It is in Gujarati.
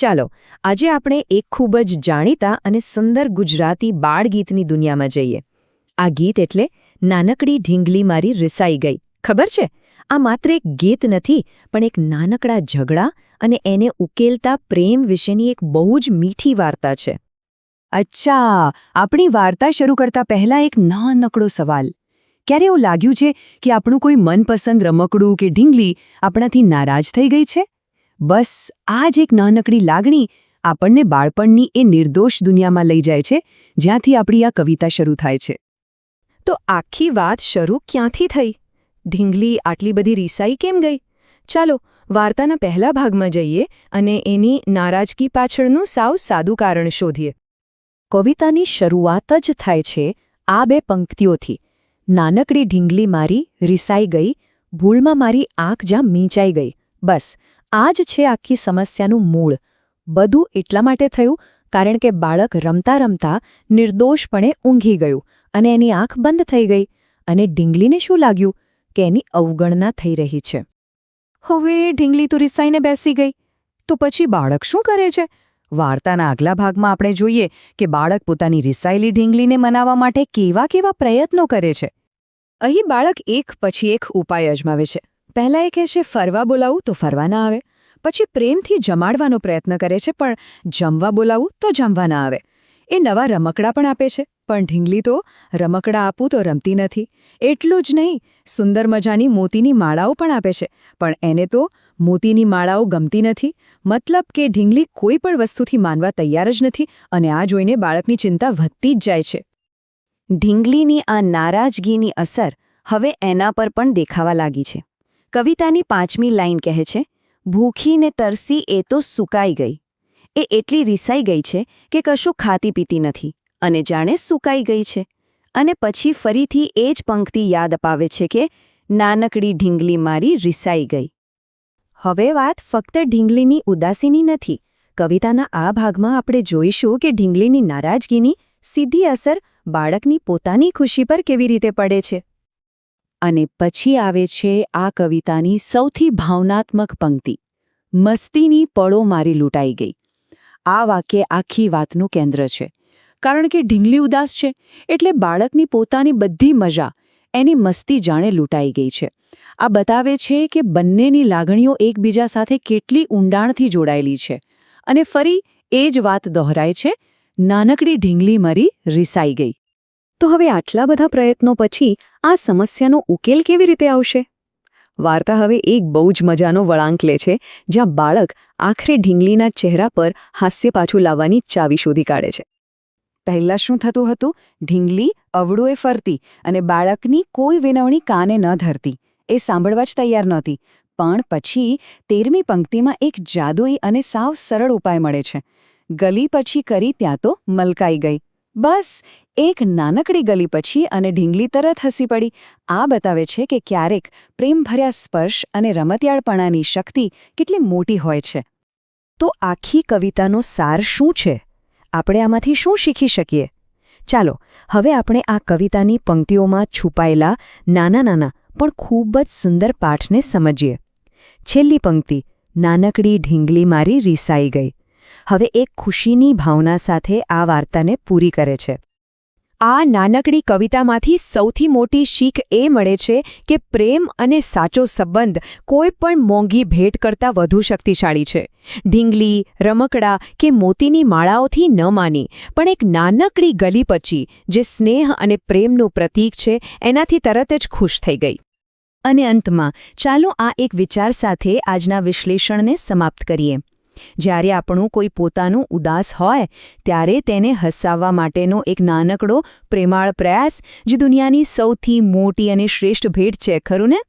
ચાલો, આજે આપણે એક ખૂબ જ જાણીતા અને સુંદર ગુજરાતી બાળગીતની દુનિયામાં જઈએ. આ ગીત એટલે નાનકડી ઢીંગલી મારી રિસાઈ ગઈ. ખબર છે? આ માત્ર એક ગીત નથી, પણ એક નાનકડા ઝઘડા અને એને ઉકેલતા પ્રેમ વિશેની એક બહુ જ મીઠી વાર્તા છે. અચ્છા, આપણી વાર્તા શરૂ કરતા પહેલા એક નાનકડો સવાલ. ક્યારે એવું લાગ્યું છે કે આપણું કોઈ મનપસંદ રમકડું કે ઢીંગલી આપણાથી નારાજ થઈ ગઈ છે? બસ, આ જ એક નાનકડી લાગણી આપણને બાળપણની એ નિર્દોષ દુનિયામાં લઈ જાય છે, જ્યાંથી આપણી આ કવિતા શરૂ થાય છે. તો આખી વાત શરૂ ક્યાંથી થઈ? ઢીંગલી આટલી બધી રીસાઈ કેમ ગઈ? ચાલો, વાર્તાના પહેલા ભાગમાં જઈએ અને એની નારાજગી પાછળનું સાવ સાદું કારણ શોધીએ. કવિતાની શરૂઆત જ થાય છે આ બે પંક્તિઓથી. નાનકડી ઢીંગલી મારી રીસાઈ ગઈ, ભૂલમાં મારી આંખ જ્યાં મીંચાઈ ગઈ. બસ આ જ છે આખી સમસ્યાનું મૂળ. બધું એટલા માટે થયું કારણ કે બાળક રમતા રમતા નિર્દોષપણે ઊંઘી ગયું અને એની આંખ બંધ થઈ ગઈ. અને ઢીંગલીને શું લાગ્યું કે એની અવગણના થઈ રહી છે. હવે ઢીંગલી તો રિસાઈને બેસી ગઈ. તો પછી બાળક શું કરે છે? વાર્તાના આગલા ભાગમાં આપણે જોઈએ કે બાળક પોતાની રિસાયેલી ઢીંગલીને મનાવવા માટે કેવા કેવા પ્રયત્નો કરે છે. અહીં બાળક એક પછી એક ઉપાય અજમાવે છે. પહેલા એ કહે છે, ફરવા બોલાવું તો ફરવા ના આવે. પછી પ્રેમથી જમાડવાનો પ્રયત્ન કરે છે, પણ જમવા બોલાવું તો જમવા ના આવે. એ નવા રમકડા પણ આપે છે, પણ ઢીંગલી તો રમકડા આપું તો રમતી નથી. એટલું જ નહીં, સુંદર મજાની મોતીની માળાઓ પણ આપે છે, પણ એને તો મોતીની માળાઓ ગમતી નથી. મતલબ કે ઢીંગલી કોઈ પણ વસ્તુથી માનવા તૈયાર જ નથી અને આ જોઈને બાળકની ચિંતા વધતી જ જાય છે. ઢીંગલીની આ નારાજગીની અસર હવે એના પર પણ દેખાવા લાગી છે. કવિતાની પાંચમી લાઈન કહે છે, ભૂખીને તરસી એ તો સુકાઈ ગઈ. એ એટલી રિસાઈ ગઈ છે કે કશું ખાતી પીતી નથી અને જાણે સુકાઈ ગઈ છે. અને પછી ફરીથી એ જ પંક્તિ યાદ અપાવે છે કે નાનકડી ઢીંગલી મારી રિસાઈ ગઈ. હવે વાત ફક્ત ઢીંગલીની ઉદાસીની નથી. કવિતાના આ ભાગમાં આપણે જોઈશું કે ઢીંગલીની નારાજગીની સીધી અસર બાળકની પોતાની ખુશી પર કેવી રીતે પડે છે. અને પછી આવે છે આ કવિતાની સૌથી ભાવનાત્મક પંક્તિ. મસ્તીની પળો મારી લૂંટાઈ ગઈ. આ વાક્ય આખી વાતનું કેન્દ્ર છે. કારણ કે ઢીંગલી ઉદાસ છે, એટલે બાળકની પોતાની બધી મજા એની મસ્તી જાણે લૂંટાઈ ગઈ છે. આ બતાવે છે કે બંનેની લાગણીઓ એકબીજા સાથે કેટલી ઊંડાણથી જોડાયેલી છે. અને ફરી એ જ વાત દોહરાય છે, નાનકડી ઢીંગલી મરી રિસાઈ ગઈ. તો હવે આટલા બધા પ્રયત્નો પછી આ સમસ્યાનો ઉકેલ કેવી રીતે આવશે? વાર્તા હવે એક બહુ જ મજાનો વળાંક લે છે, જ્યાં બાળક આખરે ઢીંગલીના ચહેરા પર હાસ્ય પાછું લાવવાની ચાવી શોધી કાઢે છે. પહેલાં શું થતું હતું? ઢીંગલી અવળુએ ફરતી અને બાળકની કોઈ વિનવણી કાને ન ધરતી. એ સાંભળવા જ તૈયાર નહોતી. પણ પછી તેરમી પંક્તિમાં એક જાદુઈ અને સાવ સરળ ઉપાય મળે છે. ગલી પછી કરી ત્યાં તો મલકાઈ ગઈ. બસ એક નાનકડી ગલી પછી અને ઢીંગલી તરત હસી પડી. આ બતાવે છે કે ક્યારેક પ્રેમભર્યા સ્પર્શ અને રમતિયાળપણાની શક્તિ કેટલી મોટી હોય છે. તો આખી કવિતાનો સાર શું છે? આપણે આમાંથી શું શીખી શકીએ? ચાલો, હવે આપણે આ કવિતાની પંક્તિઓમાં છુપાયેલા નાના નાના પણ ખૂબ જ સુંદર પાઠને સમજીએ. છેલ્લી પંક્તિ, નાનકડી ઢીંગલી મારી રીસાઈ ગઈ. હવે એક ખુશીની ભાવના સાથે આ વાર્તાને પૂરી કરે છે. આ નાનકડી કવિતામાંથી સૌથી મોટી શીખ એ મળે છે કે પ્રેમ અને સાચો સંબંધ કોઈ પણ મોંઘી ભેટ કરતાં વધુ શક્તિશાળી છે. ઢીંગલી, રમકડા કે મોતીની માળાઓથી ન માની, પણ એક નાનકડી ગલી પછી જે સ્નેહ અને પ્રેમનું પ્રતીક છે, એનાથી તરત જ ખુશ થઈ ગઈ. અને અંતમાં ચાલો આ એક વિચાર સાથે આજના વિશ્લેષણને સમાપ્ત કરીએ. જ્યારે આપણું કોઈ પોતાનું ઉદાસ હોય, ત્યારે તેને હસાવવા માટેનો એક નાનકડો પ્રેમાળ પ્રયાસ, જે દુનિયાની સૌથી મોટી અને શ્રેષ્ઠ ભેટ છે, ખરું ને?